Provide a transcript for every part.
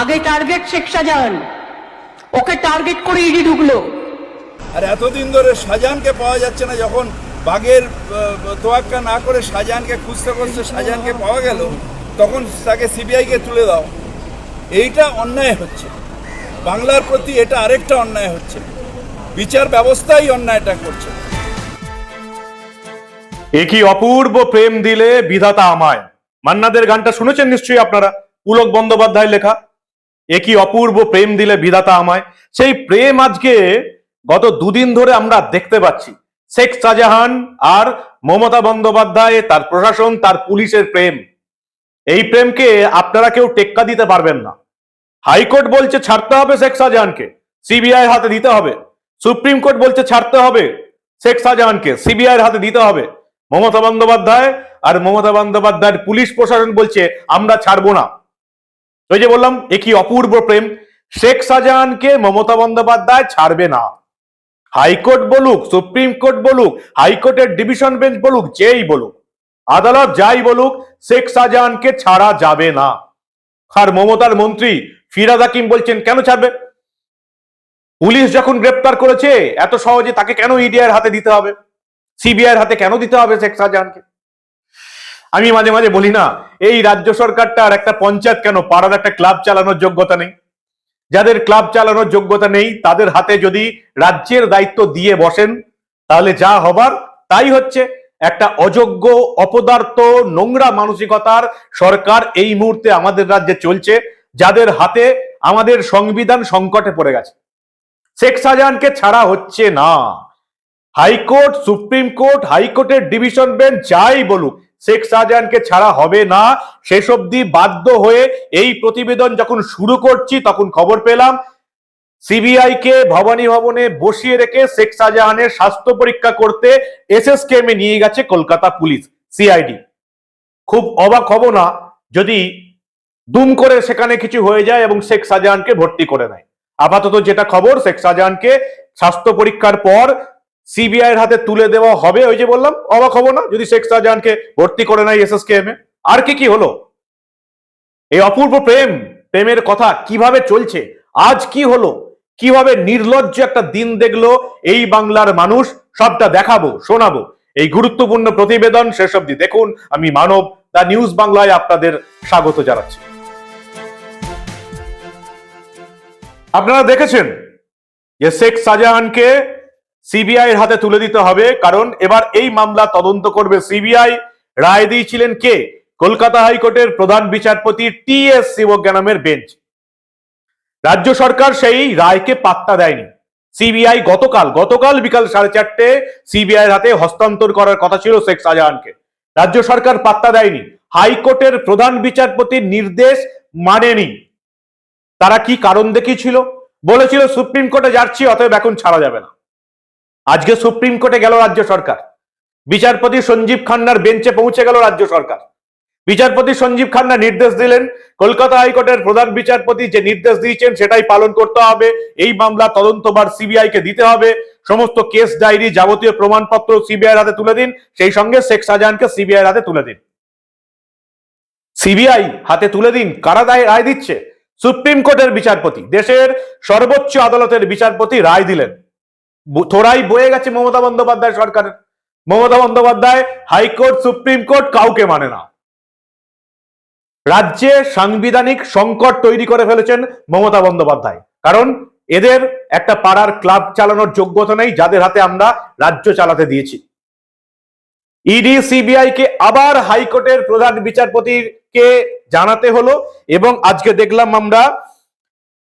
আগে টার্গেট শেখ শাহজাহান। ওকে টার্গেট করে ইডি ঢুকলো। আর এতদিন ধরে শাহজাহানকে পাওয়া যাচ্ছে না যখন বাঘের তোয়াক্কা না করে শাহজাহানকে খুঁজতে খুঁজতে শাহজাহানকে পাওয়া গেল তখন তাকে সিবিআইকে তুলে দাও। এইটা অন্যায় হচ্ছে। বাংলার প্রতি এটা আরেকটা অন্যায় হচ্ছে। বিচার ব্যবস্থাই অন্যায়টা করছে। একই অপূর্ব প্রেম দিলে বিধাতা আমায়? মান্নাদের গানটা শুনেছেন নিশ্চয়ই আপনারা? পুলক বন্দ্যোপাধ্যায় লেখা একই অপূর্ব প্রেম দিলে বিধাতা আমায়? সেই প্রেম আজকে গত দুদিন ধরে আমরা দেখতে পাচ্ছি। শেখ শাহজাহান আর মমতা বন্দ্যোপাধ্যায়, তার প্রশাসন, তার পুলিশের প্রেম। এই প্রেমকে আপনারা কেউ টেক্কা দিতে পারবেন না। হাইকোর্ট বলছে ছাড়তে হবে শেখ শাহজাহানকে। সিবিআই হাতে দিতে হবে। সুপ্রিম কোর্ট বলছে ছাড়তে হবে শেখ শাহজাহানকে। সিবিআই হাতে দিতে হবে। মমতা বন্দ্যোপাধ্যায় আর মমতা বন্দ্যোপাধ্যায়ের পুলিশ প্রশাসন বলছে, আমরা ছাড়বো না। ওই যে বললাম একই অপূর্ব প্রেম? শেখ শাহজাহানকে মমতা বন্দ্যোপাধ্যায় ছাড়বে না। হাইকোর্ট বলুক, সুপ্রিম কোর্ট বলুক, হাইকোর্টের ডিভিশন বেঞ্চ বলুক, যেই বলুক, আদালত যাই বলুক, শেখ শাহজাহানকে ছাড়া যাবে না। আর মমতার মন্ত্রী ফিরাদ হাকিম বলছেন, কেন ছাড়বে? পুলিশ যখন গ্রেপ্তার করেছে, এত সহজে তাকে কেন ইডিআর হাতে দিতে হবে? সিবিআই হাতে কেন দিতে হবে শেখ শাহজাহানকে? আমি মাঝে মাঝে বলি না, এই রাজ্য সরকারটা আর একটা পঞ্চায়েত কেন? পাড়ার একটা ক্লাব চালানোর যোগ্যতা নেই। যাদের ক্লাব চালানোর যোগ্যতা নেই, তাদের হাতে যদি রাজ্যের দায়িত্ব দিয়ে বসেন, তাহলে যা হবার তাই হচ্ছে। একটা অযোগ্য, অপদার্থ, নোংরা মানসিকতার সরকার এই মুহূর্তে আমাদের রাজ্যে চলছে, যাদের হাতে আমাদের সংবিধান সংকটে পড়ে গেছে। শেখ শাহজাহানকে ছাড়া হচ্ছে না। হাইকোর্ট, সুপ্রিম কোর্ট, হাইকোর্টের ডিভিশন বেঞ্চ যাই বলুক শেখ শাহজাহানকে ছাড়া হবে না। শেষ অব্দি বাধ্য হয়ে এই প্রতিবেদন যখন শুরু করছি, তখন খবর পেলাম সিবিআই কে ভবানী ভবনে বসিয়ে রেখে শেখ শাহজাহানের স্বাস্থ্য পরীক্ষা করতে এসএসকেএমে নিয়ে গেছে কলকাতা পুলিশ, সিআইডি। খুব অবাক হব না যদি দুম করে সেখানে কিছু হয়ে যায় এবং শেখ শাহজাহানকে ভর্তি করে নেয়। আপাতত যেটা খবর, শেখ শাহজাহানকে স্বাস্থ্য পরীক্ষার পর সিবিআই এর হাতে তুলে দেওয়া হবে, ওই যে বললাম, অবাক হব না যদি শেখ শাহজাহানকে ভর্তি করে নেয় এসএসকেএম এ। আর কি কি হলো? এই অপূর্ব প্রেম, প্রেমের কথা কীভাবে চলছে? আজ কি হলো? কীভাবে নির্লজ্জ একটা দিন দেখল এই বাংলার মানুষ? সবটা দেখাবো, শোনাবো। এই গুরুত্বপূর্ণ প্রতিবেদন শেষ অব্দি দেখুন। আমি মানব, দা নিউজ বাংলায় আপনাদের স্বাগত জানাচ্ছি। আপনারা দেখেছেন যে শেখ শাহজাহানকে সিবিআই এর হাতে তুলে দিতে হবে, কারণ এবার এই মামলা তদন্ত করবে সিবিআই। রায় দিয়েছিলেন কে? কলকাতা হাইকোর্টের প্রধান বিচারপতি টি এস শিবজ্ঞানমের বেঞ্চ। রাজ্য সরকার সেই রায়কে পাত্তা দেয়নি। সিবিআই গতকাল গতকাল বিকাল সাড়ে চারটে সিবিআই হাতে হস্তান্তর করার কথা ছিল শেখ শাহজাহানকে। রাজ্য সরকার পাত্তা দেয়নি। হাইকোর্টের প্রধান বিচারপতির নির্দেশ মানেনি। তারা কি কারণ দেখিয়েছিল? বলেছিল, সুপ্রিম কোর্টে যাচ্ছি, অতএব এখন ছাড়া যাবে না। আজকে সুপ্রিম কোর্টে গেল রাজ্য সরকার। বিচারপতি সঞ্জীব খান্নার বেঞ্চে পৌঁছে গেল রাজ্য সরকার। বিচারপতি সঞ্জীব খান্না নির্দেশ দিলেন, কলকাতা হাইকোর্টের প্রধান বিচারপতি যে নির্দেশ দিয়েছেন সেটাই পালন করতে হবে। এই মামলা তদন্তবার সিবিআই কে দিতে হবে। সমস্ত কেস ডায়েরি যাবতীয় প্রমাণপত্র সিবিআই হাতে তুলে দিন। সেই সঙ্গে শেখ শাহজাহানকে সিবিআই হাতে তুলে দিন। সিবিআই হাতে তুলে দিন, কারা দায় রায় দিচ্ছে? সুপ্রিম কোর্টের বিচারপতি, দেশের সর্বোচ্চ আদালতের বিচারপতি রায় দিলেন। থোড়াই বয়ে গেছে মমতা বন্দ্যোপাধ্যায় সরকারের Mamata Bandyopadhyay high court, supreme court কাউকে মানে না। রাজ্যে সাংবিধানিক সংকট তৈরি করে ফেলেছেন মমতা বন্দ্যোপাধ্যায়। কারণ এদের একটা পাড়ার ক্লাব চালানোর যোগ্যতা নেই যাদের হাতে আমরা রাজ্য চালাতে দিয়েছি। ইডি, সিবিআই কে আবার হাইকোর্টের প্রধান বিচারপতিকে জানাতে হলো এবং আজকে দেখলাম আমরা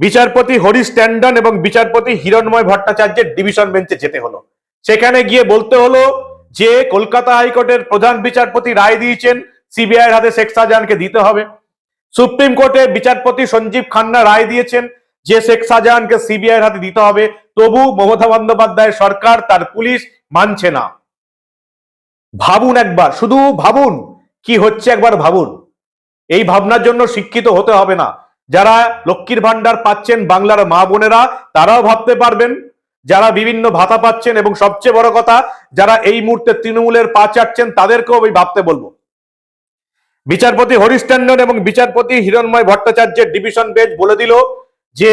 বিচারপতি হরিশ ট্যান্ডন এবং বিচারপতি হিরণময় ভট্টাচার্যের ডিভিশন বেঞ্চে যেতে হলো। সেখানে গিয়ে বলতে হলো যে, কলকাতা হাইকোর্টের প্রধান বিচারপতি রায় দিয়েছেন, সিবিআইয়ের হাতে শেখ শাহজাহানকে দিতে হবে। সুপ্রিম কোর্টে বিচারপতি সঞ্জীব খান্না রায় দিয়েছেন যে, শেখ শাহজাহানকে সিবিআই এর হাতে দিতে হবে। তবু মমতা বন্দ্যোপাধ্যায় সরকার তার পুলিশ মানছে না। ভাবুন একবার, শুধু ভাবুন কি হচ্ছে একবার ভাবুন। এই ভাবনার জন্য শিক্ষিত হতে হবে না। যারা লক্ষ্মীর ভান্ডার পাচ্ছেন বাংলার মা বোনেরা, তারাও ভাবতে পারবেন, যারা বিভিন্ন ভাতা পাচ্ছেন এবং সবচেয়ে বড় কথা, যারা এই মুহূর্তে তৃণমূলের পা চাটছেন, তাদেরকেও আমি ভাবতে বলব। বিচারপতি হরিশ ট্যান্ডন এবং বিচারপতি হিরণময় ভট্টাচার্যের ডিভিশন বেঞ্চ বলে দিল যে,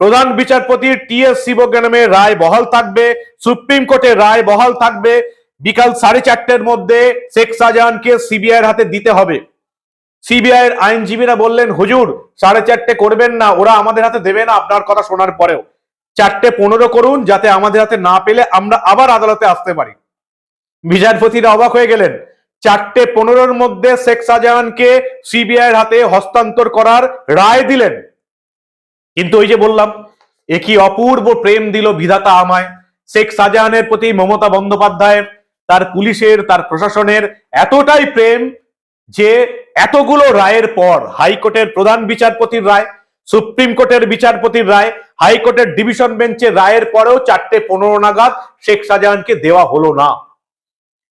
প্রধান বিচারপতি টি এস শিবজ্ঞানমের রায় বহাল থাকবে, সুপ্রিম কোর্টের রায় বহাল থাকবে, বিকাল সাড়ে চারটের মধ্যে শেখ শাহজাহানকে সিবিআই এর হাতে দিতে হবে। সিবিআই এর আইনজীবীরা বললেন, হুজুর সাড়ে চারটে করবেন না, ওরা আমাদের হাতে দেবে না আপনার কথা শোনার পরেও। চারটে পনেরো করুন, যাতে আমাদের হাতে না পেলে আমরা আবার আদালতে আসতে পারি। বিচারপতিরা অবাক হয়ে গেলেন। চারটে পনেরোর মধ্যে শেখ শাহজাহানকে সিবিআই এর হাতে হস্তান্তর করার রায় দিলেন। কিন্তু ওই যে বললাম, এ কি অপূর্ব প্রেম দিল বিধাতা আমায়। শেখ শাহজাহানের প্রতি মমতা বন্দ্যোপাধ্যায়ের, তার পুলিশের, তার প্রশাসনের এতটাই প্রেম যে এতগুলো রায়ের পর হাইকোর্টের প্রধান বিচারপতির রায়, সুপ্রিম কোর্টের বিচারপতির রায়, হাইকোর্টের ডিভিশন বেঞ্চের রায়ের পরেও চারটে পনেরো নাগাদ শেখ শাহজাহানকে দেওয়া হলো না।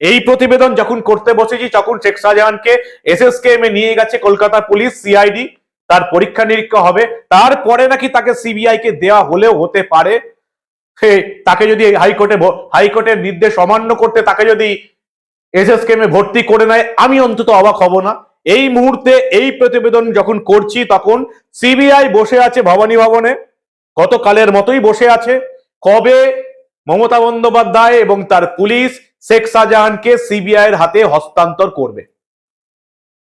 এই প্রতিবেদন যখন করতে বসেছি, তখন শেখ শাহজাহানকে এসএসকেএম এ নিয়ে গেছে কলকাতা পুলিশ, সিআইডি। তার পরীক্ষা নিরীক্ষা হবে। তারপরে নাকি তাকে সিবিআই কে দেওয়া হলেও হতে পারে। তাকে যদি হাইকোর্টে হাইকোর্টের নির্দেশ অমান্য করতে, তাকে যদি এসএসকেএম এ ভর্তি করে নেয়, আমি অন্তত অবাক হব না। এই মুহূর্তে, এই প্রতিবেদন যখন করছি, তখন সিবিআই বসে আছে ভবানী ভবনে, গতকালের মতোই বসে আছে। কবে? মমতা বন্দ্যোপাধ্যায় এবং তার পুলিশ, শেখ শাহজাহানকে সিবিআই এর হাতে হস্তান্তর করবে।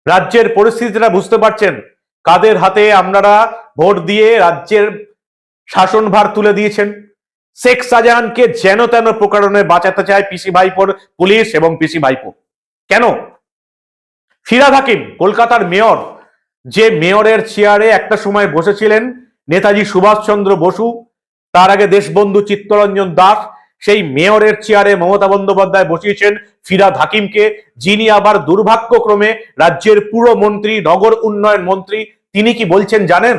রাজ্যের পরিস্থিতিটা বুঝতে পারছেন? কাদের হাতে আপনারা ভোট দিয়ে রাজ্যের শাসনভার তুলে দিয়েছেন? শেখ শাহজাহানকে যেন তেন প্রকারণে বাঁচাতে চায় পিসি ভাইপোর পুলিশ এবং পিসি ভাইপো। কেন? ফিরাদ হাকিম, কলকাতার মেয়র, যে মেয়রের চেয়ারে একটা সময় বসেছিলেন নেতাজি সুভাষচন্দ্র বসু, তার আগে দেশবন্ধু চিত্তরঞ্জন দাস, সেই মেয়রের চেয়ারে মমতা বন্দ্যোপাধ্যায় বসিয়েছেন ফিরাদ হাকিমকে, যিনি আবার দুর্ভাগ্যক্রমে রাজ্যের পুরমন্ত্রী নগর উন্নয়ন মন্ত্রী, তিনি কি বলছেন জানেন?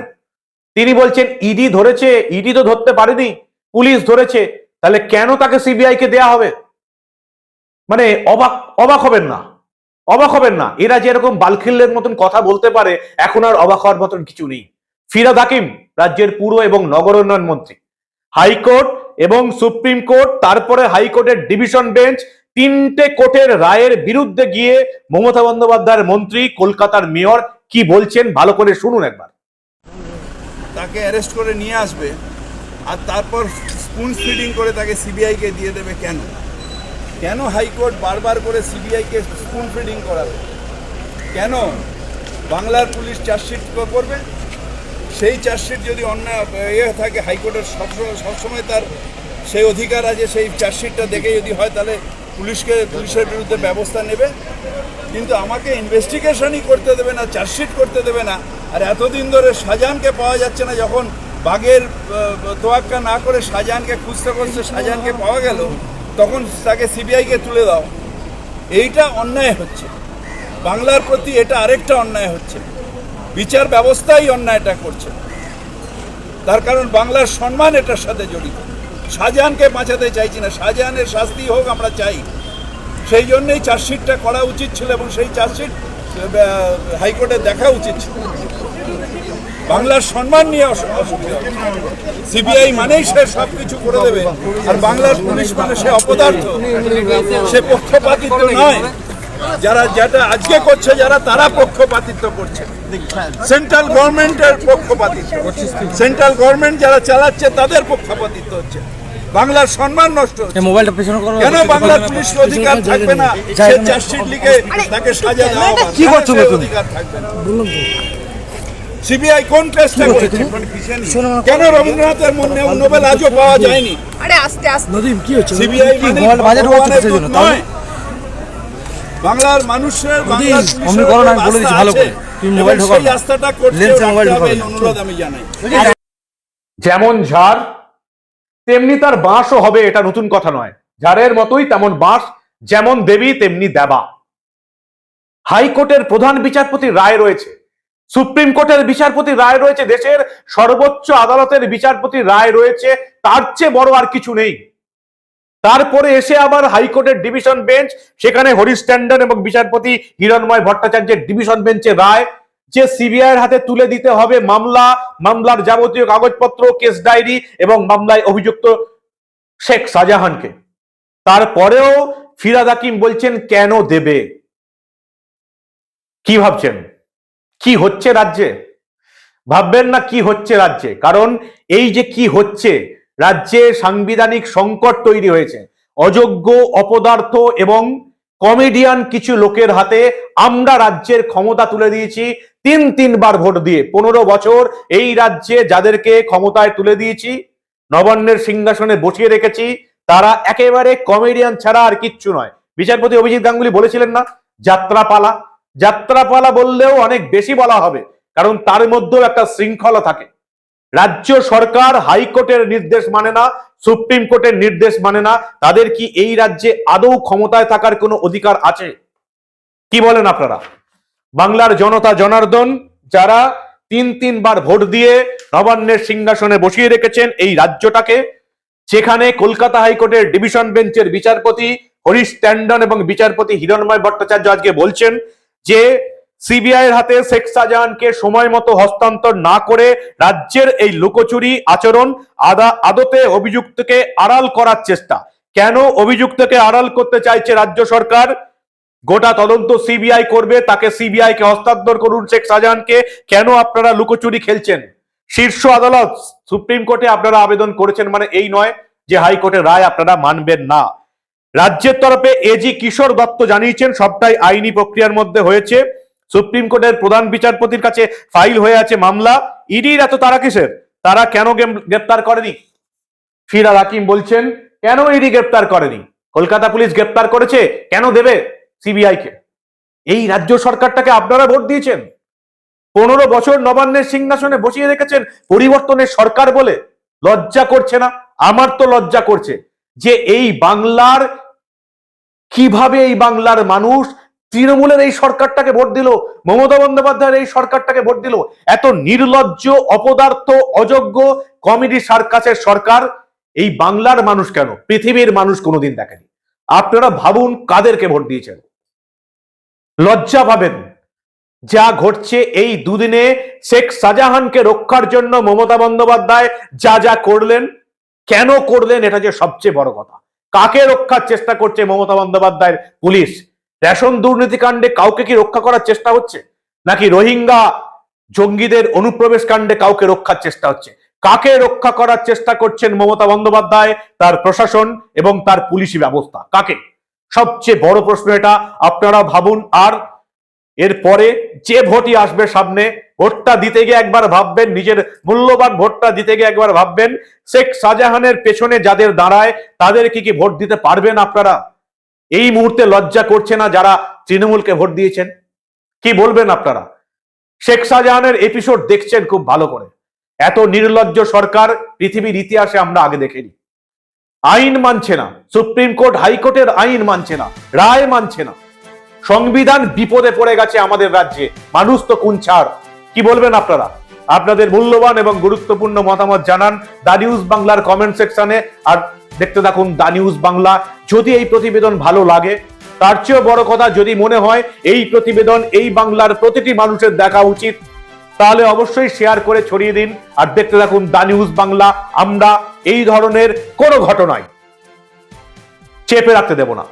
তিনি বলছেন, ইডি ধরেছে, ইডি তো ধরতে পারেনি। পুলিশ ধরেছে, তাহলে কেন তাকে সিবিআই কে দেয়া হবে? মানে অবাক অবাক হবেন না। অবাক হবেন না। এরা যে এরকম বালখিল্যের মতন কথা বলতে পারে, এখন আর অবাক হওয়ার মতন কিছু নেই। ফিরাদ হাকিম, রাজ্যের পুর এবং নগর উন্নয়ন মন্ত্রী। হাইকোর্ট এবং সুপ্রিম কোর্ট, তারপরে হাইকোর্টের ডিভিশন বেঞ্চ, তিনটে কোর্টের রায়ের বিরুদ্ধে গিয়ে মমতা বন্দ্যোপাধ্যায়ের মন্ত্রী, কলকাতার মেয়র কি বলছেন, ভালো করে শুনুন একবার। তাকে অ্যারেস্ট করে নিয়ে আসবে। আর তারপর স্পুন ফিডিং করে তাকে সিবিআইকে দিয়ে দেবে কেন? কেন হাইকোর্ট বারবার করে সিবিআইকে স্পুন ফিডিং করাবে? কেন বাংলার পুলিশ চার্জশিট করবে সেই চার্জশিট যদি অন্য ইয়ে থাকে হাইকোর্টের সবসময় সবসময় তার সেই অধিকার আছে, সেই চার্জশিটটা দেখে যদি হয় তাহলে পুলিশকে, পুলিশের বিরুদ্ধে ব্যবস্থা নেবে। কিন্তু আমাকে ইনভেস্টিগেশনই করতে দেবে না, চার্জশিট করতে দেবে না। আর এতদিন ধরে শাহজাহানকে পাওয়া যাচ্ছে না যখন বাঘের তোয়াক্কা না করে শাহজাহানকে খুঁজতে খুঁজতে শাহজাহানকে পাওয়া গেল, তখন তাকে সিবিআইকে তুলে দাও। এইটা অন্যায় হচ্ছে। বাংলার প্রতি এটা আরেকটা অন্যায় হচ্ছে। বিচার ব্যবস্থাই অন্যায়টা করছে। তার কারণ বাংলার সম্মান এটার সাথে জড়িত। শাহজাহানকে বাঁচাতে চাইছি না। শাহজাহানের শাস্তি হোক আমরা চাই। সেই জন্যই চার্জশিটটা করা উচিত ছিল এবং সেই চার্জশিট হাইকোর্টে দেখা উচিত ছিল। বাংলার সম্মান নিয়ে অসুবিধা সিবিআই মানেই সে সব কিছু করে দেবে। আর বাংলার পুলিশ মানে সে অপদার্থ। সে পক্ষপাতিত্ব নয়। যারা যেটা আজকে করছে যারা তারা পক্ষপাতিত্ব করছে। সেন্ট্রাল গভর্নমেন্টের পক্ষপাতিত্ব। সেন্ট্রাল গভর্নমেন্ট যারা চালাচ্ছে তাদের পক্ষপাতিত্ব হচ্ছে। বাংলার সম্মান নষ্ট হচ্ছে। মোবাইলটা পেছনে করো। কেন বাংলার পুলিশ অধিকার থাকবে না? সে চার্জশিট লিখে তাকে সাজা দেওয়া কি করছ তুমি? অধিকার থাকবে না। সিবিআই কোন কেসটা করেছে? কেন রবীন্দ্রনাথের মনে নোবেল আজও পাওয়া যায়নি? আরে আস্তে আস্তে। নদীম কি হচ্ছে? সিবিআই বাজেট নয়। বাংলার মানুষের না, আমি বলে দিচ্ছি ভালো করে। তুমি মোবাইল ঢোকাও। আস্থাটা করতে মোবাইল ঢোকাও অনুরোধ আমি জানাই। যেমন ঝাড় তেমনি তার বাঁশও হবে এটা নতুন কথা নয়। ঝাড়ের মতোই তেমন বাঁশ যেমন দেবী তেমনি দেবা। হাইকোর্টের প্রধান বিচারপতির রায় রয়েছে। সুপ্রিম কোর্টের বিচারপতি রায় রয়েছে, দেশের সর্বোচ্চ আদালতের বিচারপতির রায় রয়েছে, তার চেয়ে বড় আর কিছু নেই। তারপরে এসে আবার হাইকোর্টের ডিভিশন বেঞ্চ, সেখানে হরিশ ট্যান্ডন এবং বিচারপতি হিরণময় ভট্টাচার্যের ডিভিশন বেঞ্চের রায়, যে সিবিআই এর হাতে তুলে দিতে হবে মামলা, মামলার যাবতীয় কাগজপত্র, কেস ডায়েরি এবং মামলায় অভিযুক্ত শেখ শাহজাহানকে। তারপরেও ফিরাদ হাকিম বলছেন, কেন দেবে? কি ভাবছেন? কি হচ্ছে রাজ্যে? ভাববেন না কি হচ্ছে রাজ্যে। কারণ এই যে কি হচ্ছে, রাজ্যে সাংবিধানিক সংকট তৈরি হয়েছে। অযোগ্য, অপদার্থ এবং কমেডিয়ান কিছু লোকের হাতে আমরা রাজ্যের ক্ষমতা তুলে দিয়েছি, তিন তিনবার ভোট দিয়ে। পনেরো বছর এই রাজ্যে যাদেরকে ক্ষমতায় তুলে দিয়েছি, নবান্নের সিংহাসনে বসিয়ে রেখেছি, তারা একেবারে কমেডিয়ান ছাড়া আর কিচ্ছু নয়। বিচারপতি অভিজিৎ গাঙ্গুলি বলেছিলেন না, যাত্রাপালা। যাত্রাপালা বললেও অনেক বেশি বলা হবে, কারণ তার মধ্যেও একটা শৃঙ্খলা থাকে। রাজ্য সরকার হাইকোর্টের নির্দেশ মানে না, সুপ্রিম কোর্টের নির্দেশ মানে না, তাদের কি এই রাজ্যে আদৌ ক্ষমতায় থাকার কোনো অধিকার আছে? কি বলেন আপনারা? বাংলার জনতা জনার্দন, যারা তিন তিনবার ভোট দিয়ে নবান্নের সিংহাসনে বসিয়ে রেখেছেন এই রাজ্যটাকে সেখানে কলকাতা হাইকোর্টের ডিভিশন বেঞ্চের বিচারপতি হরিশ ট্যান্ডন এবং বিচারপতি হিরণময় ভট্টাচার্য আজকে বলছেন যে সিবিআই এর হাতে শেখ শাহজাহানকে সময় মতো হস্তান্তর না করে রাজ্যের এই লুকোচুরি আচরণ আদা, আদতে অভিযুক্তকে আড়াল করার চেষ্টা। কেন অভিযুক্তকে আড়াল করতে চাইছে রাজ্য সরকার? গোটা তদন্ত সিবিআই করবে, তাকে সিবিআই কে হস্তান্তর করুন শেখ শাহজাহানকে। কেন আপনারা লুকোচুরি খেলছেন? শীর্ষ আদালত, সুপ্রিম কোর্টে আপনারা আবেদন করেছেন মানে এই নয় যে হাইকোর্টের রায় আপনারা মানবেন না। রাজ্যের তরফে এজি কিশোর দত্ত জানিয়েছেন, সবটাই আইনি প্রক্রিয়ার মধ্যে হয়েছে। সুপ্রিম কোর্টের প্রধান বিচারপতির কাছে ফাইল হয়ে আছে মামলা। ইডির এত তারা কিসের? তারা কেন গ্রেপ্তার করেনি? ফিরাদ হাকিম বলছেন, কেন ইডি গ্রেপ্তার করেনি? কলকাতা পুলিশ গ্রেপ্তার করেছে, কেন দেবে সিবিআই কে? এই রাজ্য সরকারটাকে আপনারা ভোট দিয়েছেন। পনেরো বছর নবান্নের সিংহাসনে বসিয়ে রেখেছেন পরিবর্তনের সরকার বলে। লজ্জা করছে না? আমার তো লজ্জা করছে যে এই বাংলার কীভাবে এই বাংলার মানুষ তৃণমূলের এই সরকারটাকে ভোট দিল, মমতা বন্দ্যোপাধ্যায়ের এই সরকারটাকে ভোট দিল? এত নির্লজ্জ, অপদার্থ, অযোগ্য কমেডি সার্কাসের সরকার এই বাংলার মানুষ কেন? পৃথিবীর মানুষ কোনোদিন দেখেনি। আপনারা ভাবুন কাদেরকে ভোট দিয়েছেন। লজ্জা পাবেন যা ঘটছে এই দুদিনে শেখ শাহজাহানকে রক্ষার জন্য মমতা বন্দ্যোপাধ্যায় যা যা করলেন, কেন করলেন, এটা যে সবচেয়ে বড় কথা। কাকে রক্ষার চেষ্টা করছে মমতা বন্দ্যোপাধ্যায়ের পুলিশ? রেশন দুর্নীতি কাণ্ডে কাউকে কি রক্ষা করার চেষ্টা হচ্ছে? নাকি রোহিঙ্গা জঙ্গিদের অনুপ্রবেশ কাণ্ডে কাউকে রক্ষার চেষ্টা হচ্ছে? কাকে রক্ষা করার চেষ্টা করছেন মমতা বন্দ্যোপাধ্যায়, তার প্রশাসন এবং তার পুলিশি ব্যবস্থা? কাকে? সবচেয়ে বড় প্রশ্ন এটা। আপনারা ভাবুন, আর এরপরে যে ভোটই আসবে সামনে ভোটটা দিতে গিয়ে একবার ভাববেন, নিজের মূল্যবান ভোটটা দিতে গিয়ে একবার ভাববেন, শেখ শাহজাহানের পেছনে যাদের দাঁড়ায়, তাদের কি কি ভোট দিতে পারবেন আপনারা? এই মুহূর্তে লজ্জা করছে না যারা তৃণমূলকে ভোট দিয়েছেন? কি বলবেন আপনারা? শেখ শাহজাহানের এপিসোড দেখছেন খুব ভালো করে। এত নির্লজ্জ সরকার পৃথিবীর ইতিহাসে আমরা আগে দেখিনি। আইন মানছে না। সুপ্রিম কোর্ট হাইকোর্টের আইন মানছে না। রায় মানছে না। সংবিধান বিপদে পড়ে গেছে আমাদের রাজ্যে। মানুষ তো কোন ছাড়। কি বলবেন আপনারা? আপনাদের মূল্যবান এবং গুরুত্বপূর্ণ মতামত জানান দা নিউজ বাংলার কমেন্ট সেকশনে আর দেখতে থাকুন দা নিউজ বাংলা। যদি এই প্রতিবেদন ভালো লাগে, তার চেয়েও বড় কথা যদি মনে হয় এই প্রতিবেদন, এই বাংলার প্রতিটি মানুষের দেখা উচিত, তাহলে অবশ্যই শেয়ার করে ছড়িয়ে দিন। আর দেখতে থাকুন দা নিউজ বাংলা। আমরা এই ধরনের কোনো ঘটনায় চেপে রাখতে দেব না।